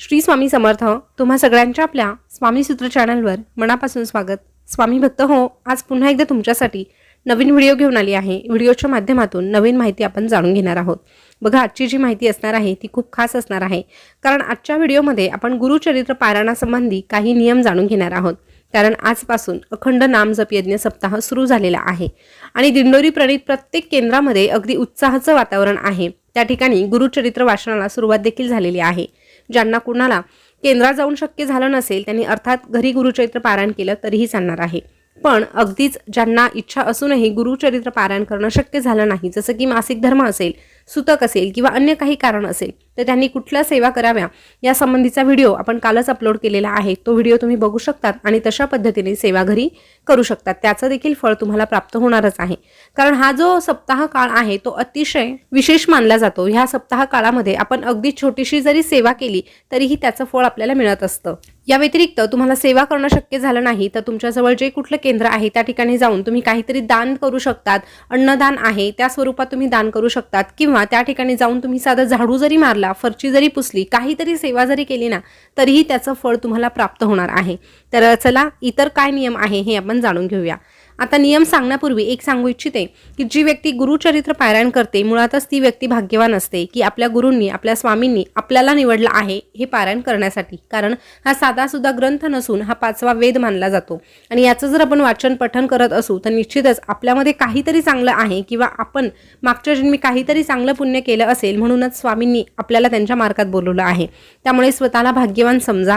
श्री स्वामी समर्थ तुम्हा सगळ्यांच्या आपल्या स्वामी सूत्र चॅनलवर मनापासून स्वागत. स्वामी भक्त हो आज पुन्हा एकदा तुमच्यासाठी नवीन व्हिडिओ घेऊन आली आहे. व्हिडिओच्या माध्यमातून नवीन माहिती आपण जाणून घेणार आहोत. बघा आजची जी माहिती असणार आहे ती खूप खास असणार आहे. कारण आजच्या व्हिडिओमध्ये आपण गुरुचरित्र पारायणासंबंधी काही नियम जाणून घेणार आहोत. कारण आजपासून अखंड नामजप यज्ञ सप्ताह सुरू झालेला आहे. आणि दिंडोरी प्रणित प्रत्येक केंद्रामध्ये अगदी उत्साहाचं वातावरण आहे. त्या ठिकाणी गुरुचरित्र वाचनाला सुरुवात देखील झालेली आहे. ज्यांना कुणाला केंद्रात जाऊन शक्य झालं नसेल त्यांनी अर्थात घरी गुरुचरित्र पारायण केलं तरीही चालणार आहे. पण अगदीच ज्यांना इच्छा असूनही गुरुचरित्र पारायण करणं शक्य झालं नाही जसं की मासिक धर्म असेल सुतक असेल किंवा अन्य काही कारण असेल तर त्यांनी कुठल्या सेवा कराव्या या संबंधीचा व्हिडिओ आपण कालच अपलोड केलेला आहे. तो व्हिडिओ तुम्ही बघू शकतात आणि तशा पद्धतीने सेवा घरी करू शकतात. त्याचं देखील फळ तुम्हाला प्राप्त होणारच आहे. कारण हा जो सप्ताह काळ आहे तो अतिशय विशेष मानला जातो. ह्या सप्ताह काळामध्ये आपण अगदी छोटीशी जरी सेवा केली तरीही त्याचं फळ आपल्याला मिळत असतं. या व्यतिरिक्त तुम्हाला सेवा करणं शक्य झालं नाही तर तुमच्याजवळ जे कुठलं केंद्र आहे त्या ठिकाणी जाऊन तुम्ही काहीतरी दान करू शकतात. अन्नदान आहे त्या स्वरूपात तुम्ही दान करू शकतात. किंवा त्या ठिकाणी जाऊन तुम्ही साधं झाडू जरी मारला फरची जरी पुसली काहीतरी सेवा जरी केली ना तरीही त्याचं फळ तुम्हाला प्राप्त होणार आहे. तर चला इतर काय नियम आहे हे आपण जाणून घेऊया. आता नियम सांगण्यापूर्वी एक सांगू इच्छिते की जी व्यक्ती गुरुचरित्र पारायण करते मुळातच ती व्यक्ती भाग्यवान असते की आपल्या गुरूंनी आपल्या स्वामींनी आपल्याला निवडलं आहे हे पारायण करण्यासाठी. कारण हा साधा सुद्धा ग्रंथ नसून हा पाचवा वेद मानला जातो. आणि याचं जर आपण वाचन पठन करत असू तर निश्चितच आपल्यामध्ये काहीतरी चांगलं आहे किंवा आपण मागच्या जन्मी काहीतरी चांगलं पुण्य केलं असेल म्हणूनच स्वामींनी आपल्याला त्यांच्या मार्गात बोलवलं आहे. त्यामुळे स्वतःला भाग्यवान समजा.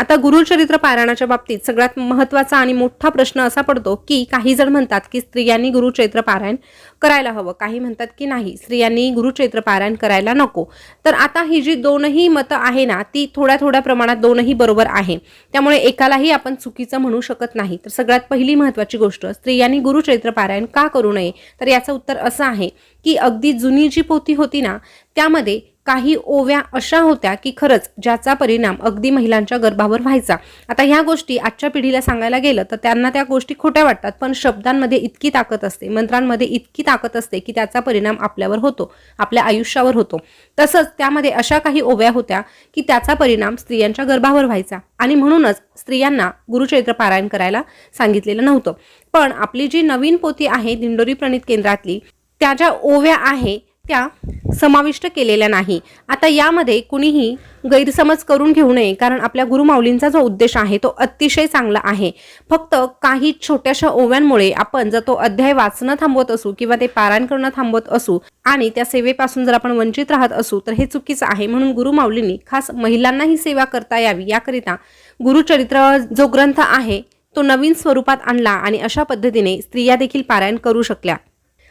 आता गुरुचरित्र पारायणाच्या बाबतीत सगळ्यात महत्त्वाचा आणि मोठा प्रश्न असा पडतो की काही जण म्हणतात की स्त्रियांनी गुरुचरित्र पारायण करायला हवं. काही म्हणतात की नाही स्त्रियांनी गुरुचरित्र पारायण करायला नको. तर आता ही जी दोनही मतं आहे ना ती थोड्या थोड्या प्रमाणात दोनही बरोबर आहे. त्यामुळे एकालाही आपण चुकीचं म्हणू शकत नाही. तर सगळ्यात पहिली महत्त्वाची गोष्ट स्त्रियांनी गुरुचरित्र पारायण का करू नये? तर याचं उत्तर असं आहे की अगदी जुनी जी पोथी होती ना त्यामध्ये काही ओव्या अशा होत्या की खरंच ज्याचा परिणाम अगदी महिलांच्या गर्भावर व्हायचा. आता ह्या गोष्टी आजच्या पिढीला सांगायला गेलं तर त्यांना त्या गोष्टी खोट्या वाटतात पण शब्दांमध्ये इतकी ताकद असते मंत्रांमध्ये इतकी ताकद असते की त्याचा परिणाम आपल्यावर होतो आपल्या आयुष्यावर होतो. तसंच त्यामध्ये अशा काही ओव्या होत्या की त्याचा परिणाम स्त्रियांच्या गर्भावर व्हायचा आणि म्हणूनच स्त्रियांना गुरुचरित्र पारायण करायला सांगितलेलं नव्हतं. पण आपली जी नवीन पोथी आहे दिंडोरी प्रणित केंद्रातली त्या ज्या ओव्या आहे त्या समाविष्ट केलेल्या नाही. आता यामध्ये कुणीही गैरसमज करून घेऊ नये कारण आपल्या गुरुमाऊलींचा जो उद्देश आहे तो अतिशय चांगला आहे. फक्त काही छोट्याशा ओव्यांमुळे आपण जर तो अध्याय वाचणं थांबवत असू किंवा ते पारायण करणं थांबवत असू आणि त्या सेवेपासून जर आपण वंचित राहत असू तर हे चुकीचं आहे. म्हणून गुरुमाऊलींनी खास महिलांनाही सेवा करता यावी. याकरिता गुरुचरित्र जो ग्रंथ आहे तो नवीन स्वरूपात आणला आणि अशा पद्धतीने स्त्रिया देखील पारायण करू शकल्या.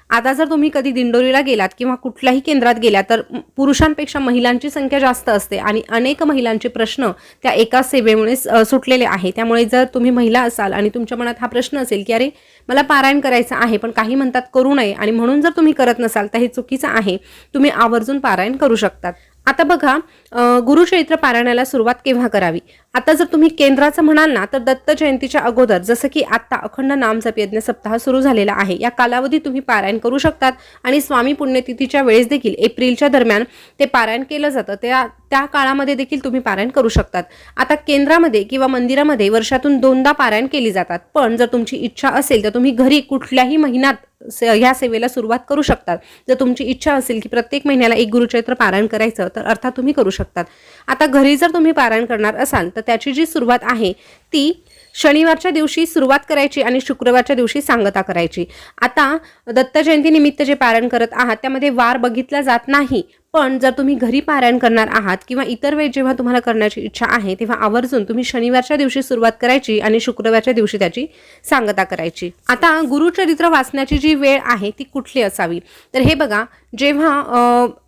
आता जर तुम्ही कधी दिंडोरीला गेलात किंवा कुठल्याही केंद्रात गेल्या तर पुरुषांपेक्षा महिलांची संख्या जास्त असते आणि अनेक महिलांचे प्रश्न त्या एका सेवेमुळे सुटलेले आहे. त्यामुळे जर तुम्ही महिला असाल आणि तुमच्या मनात हा प्रश्न असेल की अरे मला पारायण करायचं आहे पण काही म्हणतात करू नये आणि म्हणून जर तुम्ही करत नसाल तर हे चुकीचं आहे. तुम्ही आवर्जून पारायण करू शकतात. आता बघा गुरुचरित्र पारायणाला सुरुवात केव्हा करावी? आता जर तुम्ही केंद्राचं म्हणाल ना तर दत्त जयंतीच्या अगोदर जसं की आता अखंड नामजप यज्ञ सप्ताह सुरू झालेला आहे या कालावधीत तुम्ही पारायण करू शकतात आणि स्वामी पुण्यतिथीच्या वेळेस देखील एप्रिलच्या दरम्यान ते पारायण केलं जातं. त्या त्या काळामध्ये देखील तुम्ही पारायण करू शकतात. आता केंद्रामध्ये किंवा मंदिरामध्ये वर्षातून दोनदा पारायण केली जातात. पण जर तुमची इच्छा असेल तर तुम्ही घरी कुठल्याही महिन्यात स- ह्या सेवेला सुरुवात करू शकतात. जर तुमची इच्छा असेल की प्रत्येक महिन्याला एक गुरुचरित्र पारायण करायचं तर अर्थात तुम्ही करू शकतात. आता घरी जर तुम्ही पारायण करणार असाल तर त्याची जी सुरुवात आहे ती शनिवारच्या दिवशी सुरुवात करायची आणि शुक्रवारच्या दिवशी सांगता करायची. आता दत्त जयंतीनिमित्त जे पारायण करत आहात त्यामध्ये वार बघितला जात नाही पण जर तुम्ही घरी पारायण करणार आहात किंवा इतर वेळी जेव्हा तुम्हाला करण्याची इच्छा आहे तेव्हा आवर्जून तुम्ही शनिवारच्या दिवशी सुरुवात करायची आणि शुक्रवारच्या दिवशी त्याची सांगता करायची. आता गुरुचरित्र वाचण्याची जी वेळ आहे ती कुठली असावी? तर हे बघा जेव्हा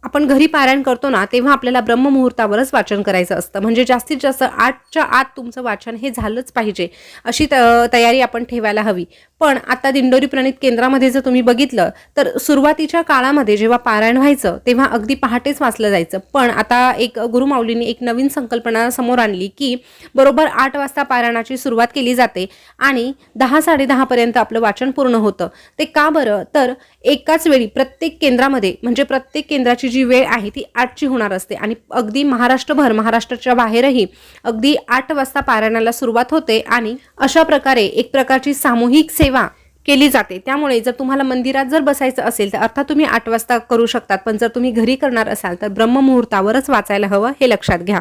आपण घरी पारायण करतो ना तेव्हा आपल्याला ब्रह्ममुहूर्तावरच वाचन करायचं असतं. म्हणजे जास्तीत जास्त आठच्या आत तुमचं वाचन हे झालंच पाहिजे. अशी त- तयारी आपण ठेवायला हवी. पण आता दिंडोरी प्रणित केंद्रामध्ये जर तुम्ही बघितलं तर सुरुवातीच्या काळामध्ये जेव्हा पारायण व्हायचं तेव्हा अगदी पहाटेच वाचलं जायचं. पण आता एक गुरुमाऊलींनी एक नवीन संकल्पना समोर आणली की बरोबर आठ वाजता पारायणाची सुरुवात केली जाते आणि दहा साडेदहापर्यंत आपलं वाचन पूर्ण होतं. ते का बरं? तर एकाच वेळी प्रत्येक केंद्रामध्ये म्हणजे प्रत्येक केंद्राची जी वेळ आहे ती आठची होणार असते. आणि अगदी महाराष्ट्रभर महाराष्ट्राच्या बाहेरही अगदी आठ वाजता पारायणाला सुरुवात होते आणि अशा प्रकारे एक प्रकारची सामूहिक सेवा केली जाते. त्यामुळे जर तुम्हाला मंदिरात जर बसायचं असेल तर अर्थात तुम्ही आठ वाजता करू शकतात. पण जर तुम्ही घरी करणार असाल तर ब्रह्ममुहूर्तावरच वाचायला हवं हे लक्षात घ्या.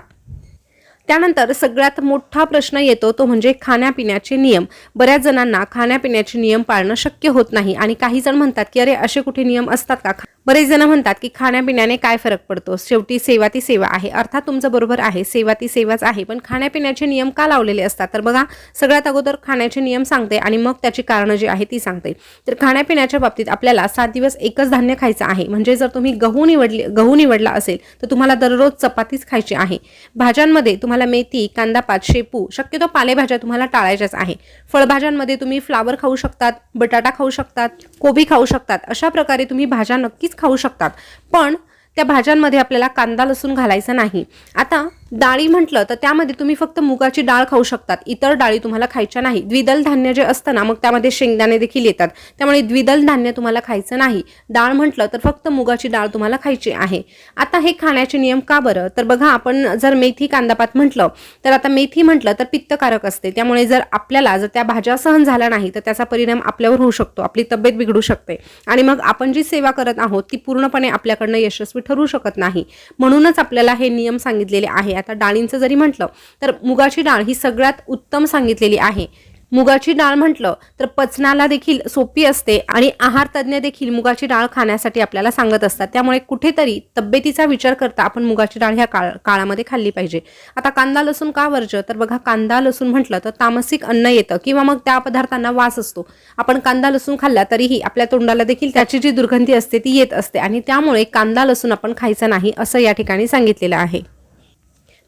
त्यानंतर सगळ्यात मोठा प्रश्न येतो तो म्हणजे खाण्यापिण्याचे नियम. बऱ्याच जणांना खाण्यापिण्याचे नियम पाळणं शक्य होत नाही आणि काही जण म्हणतात की अरे असे कुठे नियम असतात का? बरेच जण म्हणतात की खाण्यापिण्याने काय फरक पडतो? शेवटी सेवा ती सेवा आहे. अर्थात तुमचं बरोबर आहे सेवा ती सेवाच आहे पण खाण्यापिण्याचे नियम का लावलेले असतात? तर बघा सगळ्यात अगोदर खाण्याचे नियम सांगते आणि मग त्याची कारणं जी आहे ती सांगते. तर खाण्यापिण्याच्या बाबतीत आपल्याला सात दिवस एकच धान्य खायचं आहे. म्हणजे जर तुम्ही गहू निवडले गहू निवडला असेल तर तुम्हाला दररोज चपातीच खायची आहे. भाज्यांमध्ये तुम्हाला मेथी कांदापात शेपू शक्यतो पालेभाज्या तुम्हाला टाळायच्याच आहे. फळभाज्यांमध्ये तुम्ही फ्लावर खाऊ शकतात बटाटा खाऊ शकतात कोबी खाऊ शकतात अशा प्रकारे तुम्ही भाज्या नक्कीच खाऊ शकतात. पण त्या भाज्यांमध्ये आपल्याला कांदा लसूण घालायचा नाही. आता डाळी म्हटलं तर त्यामध्ये तुम्ही फक्त मुगाची डाळ खाऊ शकतात. इतर डाळी तुम्हाला खायच्या नाही. द्विदल धान्य जे असतं ना मग त्यामध्ये शेंगदाणे देखील येतात. त्यामुळे द्विदल धान्य तुम्हाला खायचं नाही. डाळ म्हटलं तर फक्त मुगाची डाळ तुम्हाला खायची आहे. आता हे खाण्याचे नियम का बरं? तर बघा आपण जर मेथी कांदापात म्हटलं तर आता मेथी म्हटलं तर पित्तकारक असते. त्यामुळे जर आपल्याला जर त्या भाज्या सहन झाल्या नाही तर त्याचा परिणाम आपल्यावर होऊ शकतो. आपली तब्येत बिघडू शकते. आणि मग आपण जी सेवा करत आहोत ती पूर्णपणे आपल्याकडनं यशस्वी ठरू शकत नाही. म्हणूनच आपल्याला हे नियम सांगितलेले आहे. आता डाळींचं जरी म्हटलं तर मुगाची डाळ ही सगळ्यात उत्तम सांगितलेली आहे. मुगाची डाळ म्हटलं तर पचनाला देखील सोपी असते आणि आहार तज्ज्ञ देखील मुगाची डाळ खाण्यासाठी आपल्याला सांगत असतात. त्यामुळे कुठेतरी तब्येतीचा विचार करता आपण मुगाची डाळ ह्या काळ काळामध्ये खाल्ली पाहिजे. आता कांदा लसूण का वर्ज्य? तर बघा कांदा लसूण म्हटलं तर तामसिक अन्न येतं किंवा मग त्या पदार्थांना वास असतो. आपण कांदा लसूण खाल्ला तरीही आपल्या तोंडाला देखील त्याची जी दुर्गंधी असते ती येत असते आणि त्यामुळे कांदा लसूण आपण खायचा नाही असं या ठिकाणी सांगितलेलं आहे.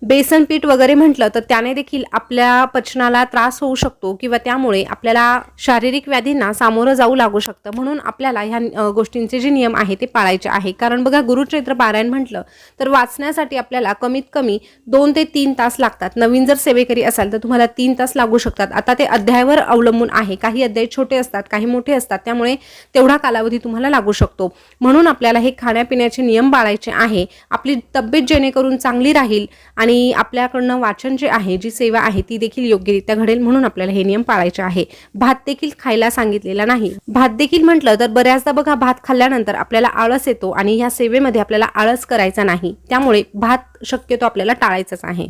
बेसन पीठ वगैरे म्हटलं तर त्याने देखील आपल्या पचनाला त्रास होऊ शकतो किंवा त्यामुळे आपल्याला शारीरिक व्याधींना सामोरं जाऊ लागू शकतं. म्हणून आपल्याला ह्या गोष्टींचे जे नियम आहे ते पाळायचे आहे. कारण बघा गुरुचैत्र पारायण म्हटलं तर वाचण्यासाठी आपल्याला कमीत कमी दोन ते तीन तास लागतात. नवीन जर सेवेकरी असाल तर तुम्हाला तीन तास लागू शकतात. आता ते अध्यायावर अवलंबून आहे. काही अध्याय छोटे असतात काही मोठे असतात. त्यामुळे तेवढा कालावधी तुम्हाला लागू शकतो. म्हणून आपल्याला हे खाण्यापिण्याचे नियम पाळायचे आहे. आपली तब्येत जेणेकरून चांगली राहील आणि आणि आपल्याकडनं वाचन जे आहे जी सेवा आहे ती देखील योग्यरित्या घडेल म्हणून आपल्याला हे नियम पाळायचे आहे. भात देखील खायला सांगितलेला नाही. भात देखील म्हटलं तर बऱ्याचदा बघा भात खाल्ल्यानंतर आपल्याला आळस येतो आणि या सेवेमध्ये आपल्याला आळस करायचा नाही. त्यामुळे भात शक्यतो आपल्याला टाळायचाच आहे.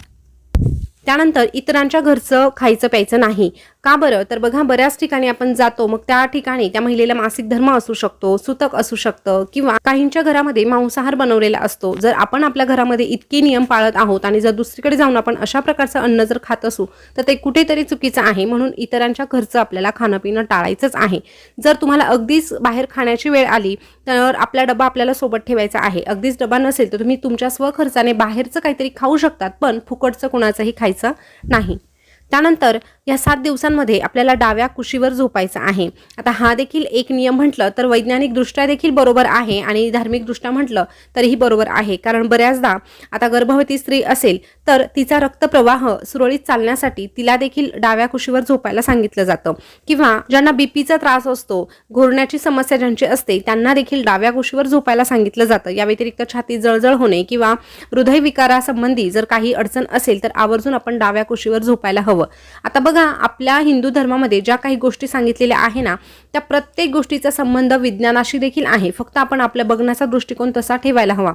त्यानंतर इतरांच्या घरचं खायचं प्यायचं नाही. का बरं? तर बघा बऱ्याच ठिकाणी आपण जातो मग त्या ठिकाणी त्या महिलेला मासिक धर्म असू शकतो सुतक असू शकतं किंवा काहींच्या घरामध्ये मांसाहार बनवलेला असतो. जर आपण आपल्या घरामध्ये इतके नियम पाळत आहोत आणि जर दुसरीकडे जाऊन आपण अशा प्रकारचं अन्न जर खात असू तर ते कुठेतरी चुकीचं आहे. म्हणून इतरांच्या घरचं आपल्याला खाणं पिणं टाळायचंच आहे. जर तुम्हाला अगदीच बाहेर खाण्याची वेळ आली तर आपला डबा आपल्याला सोबत ठेवायचा आहे. अगदीच डबा नसेल तर तुम्ही तुमच्या स्वखर्चाने बाहेरचं काहीतरी खाऊ शकतात पण फुकटचं कुणाचंही खायचं नाही. त्यानंतर या सात दिवसांमध्ये आपल्याला डाव्या कुशीवर झोपायचं आहे. आता हा देखील एक नियम म्हटलं तर वैज्ञानिकदृष्ट्या देखील बरोबर आहे आणि धार्मिकदृष्ट्या म्हटलं तरीही बरोबर आहे. कारण बऱ्याचदा आता गर्भवती स्त्री असेल तर तिचा रक्तप्रवाह सुरळीत चालण्यासाठी तिला देखील डाव्या कुशीवर झोपायला सांगितलं जातं. किंवा ज्यांना बीपीचा त्रास असतो घोरण्याची समस्या ज्यांची असते त्यांना देखील डाव्या कुशीवर झोपायला सांगितलं जातं. या व्यतिरिक्त छाती जळजळ होणे किंवा हृदयविकारासंबंधी जर काही अडचण असेल तर आवर्जून आपण डाव्या कुशीवर झोपायला हवं. आता बघा आपल्या हिंदू धर्मामध्ये ज्या काही गोष्टी सांगितलेल्या आहे ना त्या प्रत्येक गोष्टीचा संबंध विज्ञानाशी देखील आहे. फक्त आपण आपल्या बघण्याचा दृष्टिकोन तसा ठेवायला हवा.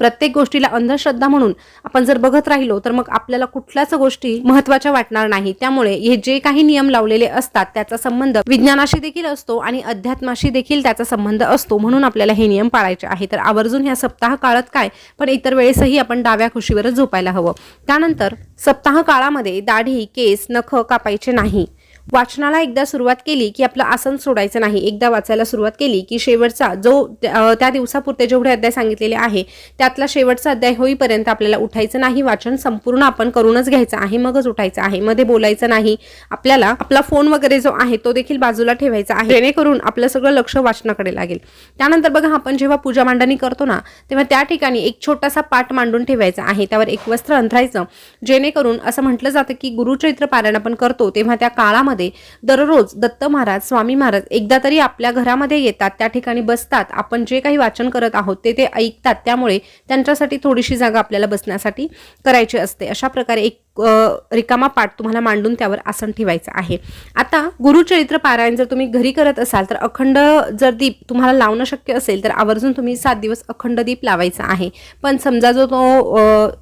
प्रत्येक गोष्टीला अंधश्रद्धा म्हणून आपण जर बघत राहिलो तर मग आपल्याला कुठल्याच गोष्टी महत्त्वाच्या वाटणार नाही. त्यामुळे हे जे काही नियम लावलेले असतात त्याचा संबंध विज्ञानाशी देखील असतो आणि अध्यात्माशी देखील त्याचा संबंध असतो म्हणून आपल्याला हे नियम पाळायचे आहे तर आवर्जून ह्या सप्ताह काळात काय? पण इतर वेळेसही आपण डाव्या खुशीवरच झोपायला हवं. त्यानंतर सप्ताह काळामध्ये दाढी केस नख कापायचे नाही. वाचनाला एकदा सुरुवात केली की आपलं आसन सोडायचं नाही. एकदा वाचायला सुरुवात केली की शेवटचा जो त्या दिवसापुरते जेवढे अध्याय सांगितलेले आहे त्यातला शेवटचा अध्याय होईपर्यंत आपल्याला उठायचं नाही. वाचन संपूर्ण आपण करूनच घ्यायचं आहे मगच उठायचं आहे. मध्ये बोलायचं नाही. आपल्याला आपला फोन वगैरे जो आहे तो देखील बाजूला ठेवायचा आहे. जेणेकरून आपलं सगळं लक्ष वाचनाकडे लागेल. त्यानंतर बघा आपण जेव्हा पूजा मांडणी करतो ना तेव्हा त्या ठिकाणी एक छोटासा पाठ मांडून ठेवायचा आहे. त्यावर एक वस्त्र अंथरायचं. जेणेकरून असं म्हटलं जातं की गुरुचरित्र पारायण आपण करतो तेव्हा त्या काळामध्ये दिवसांमध्ये दररोज दत्त महाराज स्वामी महाराज एकदा तरी आपल्या घरामध्ये येतात त्या ठिकाणी बसतात. आपण जे काही वाचन करत आहोत ते ते ऐकतात. त्यामुळे त्यांच्यासाठी थोडीशी जागा आपल्याला बसण्यासाठी करायची असते. अशा प्रकारे एक रिकामा पाठ तुम्हाला मांडून त्यावर आसन ठेवायचं आहे. आता गुरुचरित्र पारायण जर तुम्ही घरी करत असाल तर अखंड जर दीप तुम्हाला लावणं शक्य असेल तर आवर्जून तुम्ही सात दिवस अखंड दीप लावायचा आहे. पण समजा जो तो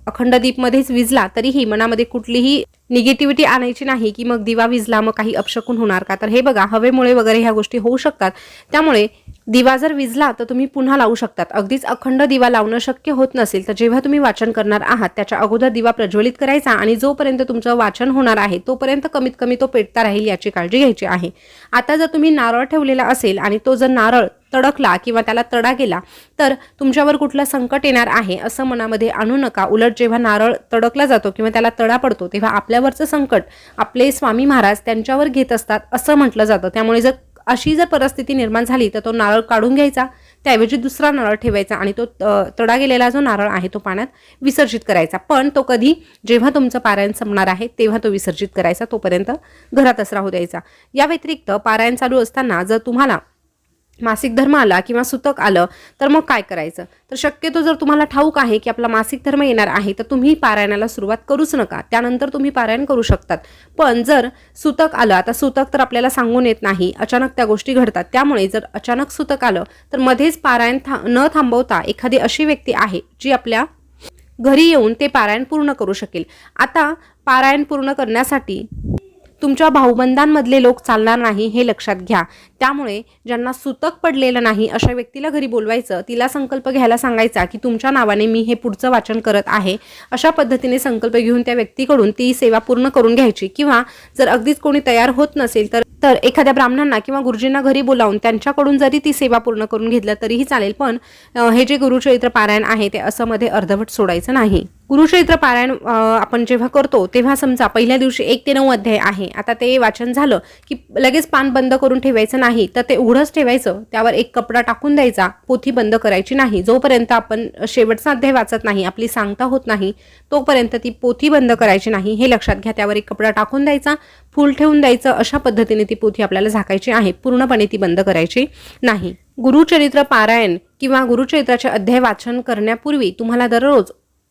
अखंड दीपमध्येच विजला तरीही मनामध्ये कुठलीही निगेटिव्हिटी आणायची नाही की मग दिवा विजला मग काही अपशकून होणार का? तर हे बघा हवेमुळे वगैरे ह्या गोष्टी होऊ शकतात. त्यामुळे दिवा जर विजला तर तुम्ही पुन्हा लावू शकतात. अगदीच अखंड दिवा लावणं शक्य होत नसेल तर जेव्हा तुम्ही वाचन करणार आहात त्याच्या अगोदर दिवा प्रज्वलित करायचा आणि जोपर्यंत तुमचं वाचन होणार आहे तोपर्यंत कमीत कमी तो पेटता राहील याची काळजी घ्यायची आहे. आता जर तुम्ही नारळ ठेवलेला असेल आणि तो जर नारळ तडकला किंवा त्याला तडा गेला तर तुमच्यावर कुठलं संकट येणार आहे असं मनामध्ये आणू नका. उलट जेव्हा नारळ तडकला जातो किंवा त्याला तडा पडतो तेव्हा आपल्यावरचं संकट आपले स्वामी महाराज त्यांच्यावर घेत असतात असं म्हटलं जातं. त्यामुळे जर अशी जर परिस्थिती निर्माण झाली तर तो नारळ काढून घ्यायचा. त्याऐवजी दुसरा नारळ ठेवायचा आणि तो तडा गेलेला जो नारळ आहे तो पाण्यात विसर्जित करायचा. पण तो कधी जेव्हा तुमचं पारायण संपणार आहे तेव्हा तो विसर्जित करायचा तोपर्यंत घरातच राहू द्यायचा. या व्यतिरिक्त पारायण चालू असताना जर तुम्हाला मासिक धर्म आला किंवा सुतक आलं तर मग काय करायचं? तर शक्यतो जर तुम्हाला ठाऊक आहे की आपला मासिक धर्म येणार आहे तर तुम्ही पारायणाला सुरुवात करूच नका. त्यानंतर तुम्ही पारायण करू शकतात. पण जर सुतक आलं आता सुतक तर आपल्याला सांगून येत नाही अचानक त्या गोष्टी घडतात. त्यामुळे जर अचानक सुतक आलं तर मध्येच पारायण था न थांबवता एखादी अशी व्यक्ती आहे जी आपल्या घरी येऊन ते पारायण पूर्ण करू शकेल. आता पारायण पूर्ण करण्यासाठी तुमच्या भाऊबंधांमधले लोक चालणार नाही हे लक्षात घ्या. त्यामुळे ज्यांना सुतक पडलेलं नाही अशा व्यक्तीला घरी बोलवायचं तिला संकल्प घ्यायला सांगायचा की तुमच्या नावाने मी हे पुढचं वाचन करत आहे अशा पद्धतीने संकल्प घेऊन त्या व्यक्तीकडून ती सेवा पूर्ण करून घ्यायची. किंवा जर अगदीच कोणी तयार होत नसेल तर तर एखाद्या ब्राह्मणांना किंवा गुरुजींना घरी बोलावून त्यांच्याकडून जरी ती सेवा पूर्ण करून घेतलं तरीही चालेल पण हे जे गुरुचरित्र पारायण आहे ते असं मध्ये अर्धवट सोडायचं नाही. गुरुचरित्र पारायण आपण जेव्हा करतो तेव्हा समजा पहिल्या दिवशी एक ते नऊ अध्याय आहे. आता ते वाचन झालं की लगेच पान बंद करून ठेवायचं नाही तर ते उघडंच ठेवायचं. त्यावर एक कपडा टाकून द्यायचा पोथी बंद करायची नाही. जोपर्यंत आपण शेवटचा अध्याय वाचत नाही आपली सांगता होत नाही तोपर्यंत ती पोथी बंद करायची नाही. हे लक्षात घ्या त्यावर एक कपडा टाकून द्यायचा फूल ठेवून द्यायचं. अशा पद्धतीने ती पोथी आपल्याला झाकायची आहे. पूर्णपणे ती बंद करायची नाही. गुरुचरित्र पारायण किंवा गुरुचरित्राचे अध्याय वाचन करण्यापूर्वी तुम्हाला दररोज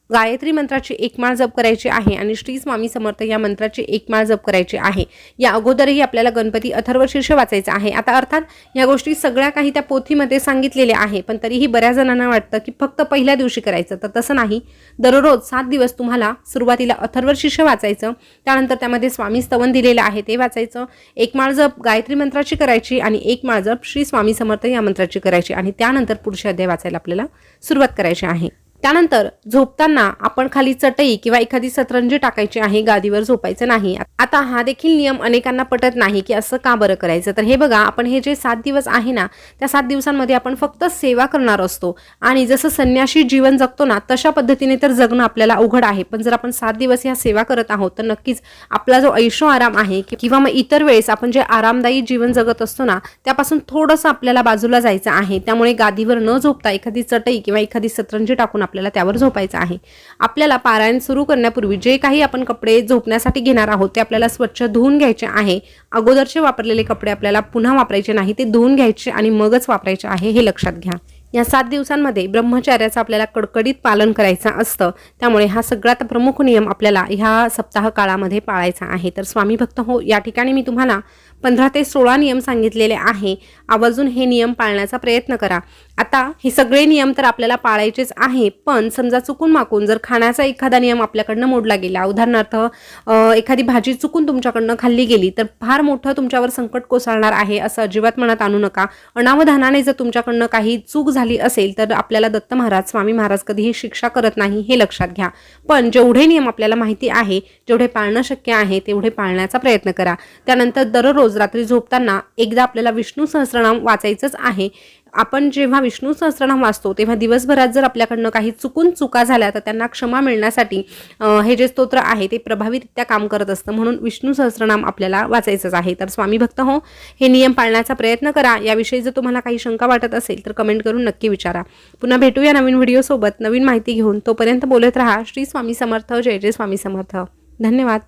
गायत्री मंत्राची एक माळ जप करायची आहे आणि श्री स्वामी समर्थ या मंत्राची एक माळ जप करायची आहे. या अगोदरही आपल्याला गणपती अथर्व शीर्ष वाचायचं आहे. आता अर्थात या गोष्टी सगळ्या काही त्या पोथीमध्ये सांगितलेल्या आहे पण तरीही बऱ्याच जणांना वाटतं की फक्त पहिल्या दिवशी करायचं. तर तसं नाही. दररोज सात दिवस तुम्हाला सुरुवातीला अथर्व शीर्ष वाचायचं त्यानंतर त्यामध्ये स्वामी स्तवन दिलेलं आहे ते वाचायचं एक माळ जप गायत्री मंत्राची करायची आणि एक माळ जप श्री स्वामी समर्थ या मंत्राची करायची आणि त्यानंतर पुढचे अध्याय वाचायला आपल्याला सुरुवात करायची आहे. त्यानंतर झोपताना आपण खाली चटई किंवा एखादी सतरंजी टाकायची आहे गादीवर झोपायचं नाही. आता हा देखील नियम अनेकांना पटत नाही की असं का बरं करायचं? तर हे बघा आपण हे जे सात दिवस आहे ना त्या सात दिवसांमध्ये आपण फक्त सेवा करणार असतो. आणि जसं संन्याशी जीवन जगतो ना तशा पद्धतीने तर जगणं आपल्याला अवघड आहे. पण जर आपण सात दिवस ह्या सेवा करत आहोत तर नक्कीच आपला जो ऐशो आराम आहे किंवा मग इतर वेळेस आपण जे आरामदायी जीवन जगत असतो ना त्यापासून थोडंसं आपल्याला बाजूला जायचं आहे. त्यामुळे गादीवर न झोपता एखादी चटई किंवा एखादी सतरंजी टाकून आपल्याला त्यावर झोपायचं आहे. आपल्याला पारायण सुरू करण्यापूर्वी जे काही आपण कपडे झोपण्यासाठी घेणार आहोत ते आपल्याला स्वच्छ धुवून घ्यायचे आहे. अगोदरचे वापरलेले कपडे आपल्याला पुन्हा वापरायचे नाही ते धुवून घ्यायचे आणि मगच वापरायचे आहे हे लक्षात घ्या. या सात दिवसांमध्ये ब्रह्मचार्याचं आपल्याला कडकडीत पालन करायचं असतं. त्यामुळे हा सगळ्यात प्रमुख नियम आपल्याला ह्या सप्ताह काळामध्ये पाळायचा आहे. तर स्वामी भक्त हो या ठिकाणी मी तुम्हाला पंधरा ते सोळा नियम सांगितलेले आहे. आवर्जून हे नियम पाळण्याचा प्रयत्न करा. आता हे सगळे नियम तर आपल्याला पाळायचेच आहे पण समजा चुकून माकून जर खाण्याचा एखादा नियम आपल्याकडनं मोडला गेला उदाहरणार्थ एखादी भाजी चुकून तुमच्याकडनं खाल्ली गेली तर फार मोठं तुमच्यावर संकट कोसळणार आहे असं अजिबात मनात आणू नका. अनावधानाने जर तुमच्याकडनं काही चूक झाली असेल तर आपल्याला दत्त महाराज स्वामी महाराज कधीही शिक्षा करत नाही हे लक्षात घ्या. पण जेवढे नियम आपल्याला माहिती आहे जेवढे पाळणं शक्य आहे तेवढे पाळण्याचा प्रयत्न करा. त्यानंतर दररोज रोज रात्री झोपताना एकदा आपल्याला विष्णू सहस्रनाम वाचायचंच आहे. आपण जेव्हा विष्णू सहस्रनाम वाचतो तेव्हा दिवसभरात जर आपल्याकडनं काही चुकून चुका झाल्या तर त्यांना क्षमा मिळण्यासाठी हे जे स्तोत्र आहे ते प्रभावीरित्या काम करत असतं. म्हणून विष्णू सहस्रनाम आपल्याला वाचायचंच आहे. तर स्वामी भक्त हो हे नियम पाळण्याचा प्रयत्न करा. याविषयी जर तुम्हाला काही शंका वाटत असेल तर कमेंट करून नक्की विचारा. पुन्हा भेटूया नवीन व्हिडिओसोबत नवीन माहिती घेऊन तोपर्यंत बोलत राहा. श्री स्वामी समर्थ. जय जय स्वामी समर्थ. धन्यवाद.